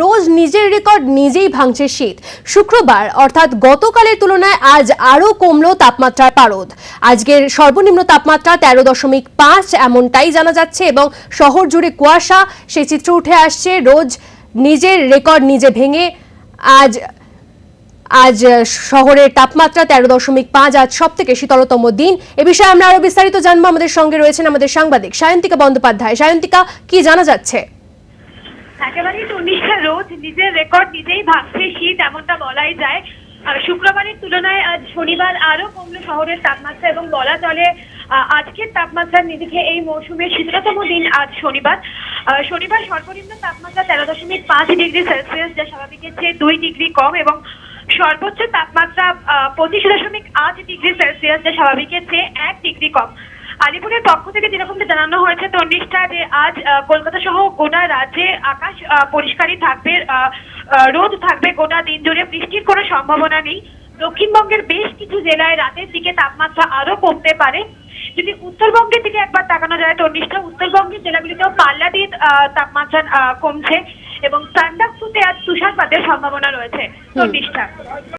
রোজ নিজের রেকর্ড নিজেই ভাঙছে শীত। শুক্রবার, অর্থাৎ গতকালের তুলনায় আজ আরও কমলো তাপমাত্রার পারদ। আজকের সর্বনিম্ন তাপমাত্রা তেরো দশমিক পাঁচ এমনটাই জানা যাচ্ছে এবং শহর জুড়ে কুয়াশা সেই চিত্র উঠে আসছে। রোজ নিজের রেকর্ড নিজে ভেঙে আজ আজ শহরের তাপমাত্রা তেরো দশমিক পাঁচ, আজ সব থেকে শীতলতম দিন। এ বিষয়ে আমরা আরও বিস্তারিত জানব। আমাদের সঙ্গে রয়েছেন আমাদের সাংবাদিক সায়ন্তিকা বন্দ্যোপাধ্যায়। সায়ন্তিকা, কি জানা যাচ্ছে? একেবারেই চল্লিশটা রোজ নিজের রেকর্ড নিজেই ভাঙছে, শীত এমনটা বলাই যায়। শুক্রবারের তুলনায় আজ শনিবার আরও কমলো শহরের তাপমাত্রা এবং বলা চলে আজকের তাপমাত্রার নিরিখে এই মৌসুমের শীতলতম দিন আজ শনিবার। শনিবার সর্বনিম্ন তাপমাত্রা তেরো দশমিক পাঁচ ডিগ্রি সেলসিয়াস, যা স্বাভাবিকের চেয়ে দুই ডিগ্রি কম এবং সর্বোচ্চ তাপমাত্রা পঁচিশ দশমিক আট ডিগ্রি সেলসিয়াস, যা স্বাভাবিকের চেয়ে এক ডিগ্রি কম। আলিপুরের পক্ষ থেকে যেরকমটা জানানো হয়েছে তন্নিষ্ঠা যে আজ কলকাতা সহ গোটা রাজ্যে আকাশ পরিষ্কারই থাকবে রোদ থাকবে গোটা দিন জুড়ে বৃষ্টির কোনো সম্ভাবনা নেই। দক্ষিণবঙ্গের বেশ কিছু জেলায় রাতের দিকে তাপমাত্রা আরও কমতে পারে। যদি উত্তরবঙ্গের দিকে একবার তাকানো যায় তন্নিষ্ঠা উত্তরবঙ্গের জেলাগুলিতেও পাল্লা দিয়ে আহ, তাপমাত্রা আহ, কমছে এবং সান্দাকফুতে আজ তুষারপাতের সম্ভাবনা রয়েছে। তন্নিষ্ঠা।